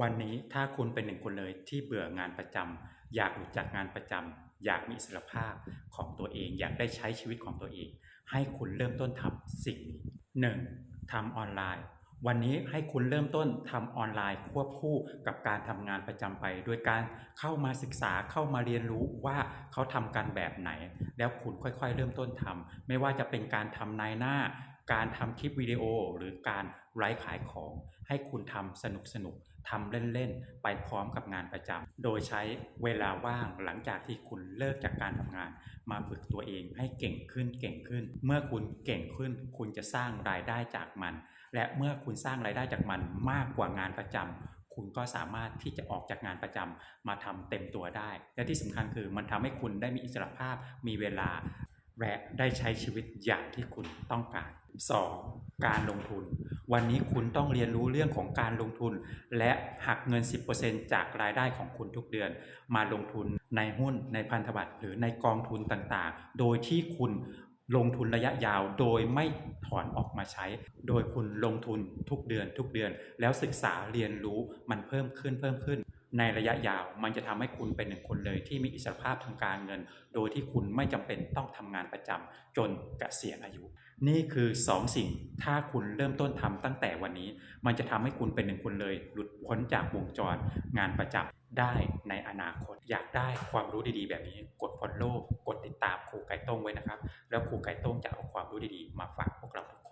วันนี้ถ้าคุณเป็นหนึ่งคนเลยที่เบื่องานประจำอยากหลุดจากงานประจำอยากมีอิสรภาพของตัวเอง อยากได้ใช้ชีวิตของตัวเอง ให้คุณเริ่มต้นทำสิ่งนี้หนึ่งทำออนไลน์ วันนี้ให้คุณเริ่มต้นทำออนไลน์ควบคู่กับการทำงานประจำไปโดยการเข้ามาศึกษาเข้ามาเรียนรู้ว่าเขาทำกันแบบไหน แล้วคุณค่อยๆ เริ่มต้นทำไม่ว่าจะเป็นการทำนายหน้า การทำคลิปวิดีโอหรือการไลฟ์ขายของ ให้คุณทำสนุกสนุกๆทำเล่นๆ ไปพร้อมกับงานประจำโดยใช้เวลาว่างหลังจากที่คุณเลิกจากการทำงาน มาฝึกตัวเองให้เก่งขึ้นเก่งขึ้น เมื่อคุณเก่งขึ้น คุณจะสร้างรายได้จากมัน และเมื่อคุณสร้างรายได้จากมันมากกว่างานประจำคุณก็สามารถที่จะออกจากงานประจำมาทำเต็มตัวได้ และที่สำคัญคือมันทำให้คุณได้มีอิสระภาพมีเวลา และได้ใช้ชีวิตอย่างที่คุณต้องการ 2. การลงทุน วันนี้คุณต้องเรียนรู้เรื่องของการลงทุน และหักเงิน 10%จากรายได้ของคุณทุกเดือน มาลงทุนในหุ้นในพันธบัตรหรือในกองทุนต่างๆ โดยที่คุณลงทุนระยะยาวโดยไม่ถอนออกมาใช้ โดยคุณลงทุนทุกเดือนทุกเดือน แล้วศึกษาเรียนรู้มันเพิ่มขึ้นเพิ่มขึ้น ในระยะยาวมันจะทำให้คุณเป็นหนึ่งคนเลยที่มีอิสรภาพทางการเงิน โดยที่คุณไม่จำเป็นต้องทำงานประจำจนเกษียณอายุ นี่คือ2สิ่งถ้าคุณเริ่มต้นทำตั้งแต่วันนี้ มันจะทำให้คุณเป็นหนึ่งคนเลย หลุดพ้นจากวงจรงานประจำได้ในอนาคต อยากได้ความรู้ดีๆ แบบนี้กด follow กดติดตามครูไก่ต้งไว้นะครับ แล้วครูไก่ต้งจะเอาความรู้ดีๆ มาฝากพวกเราทุก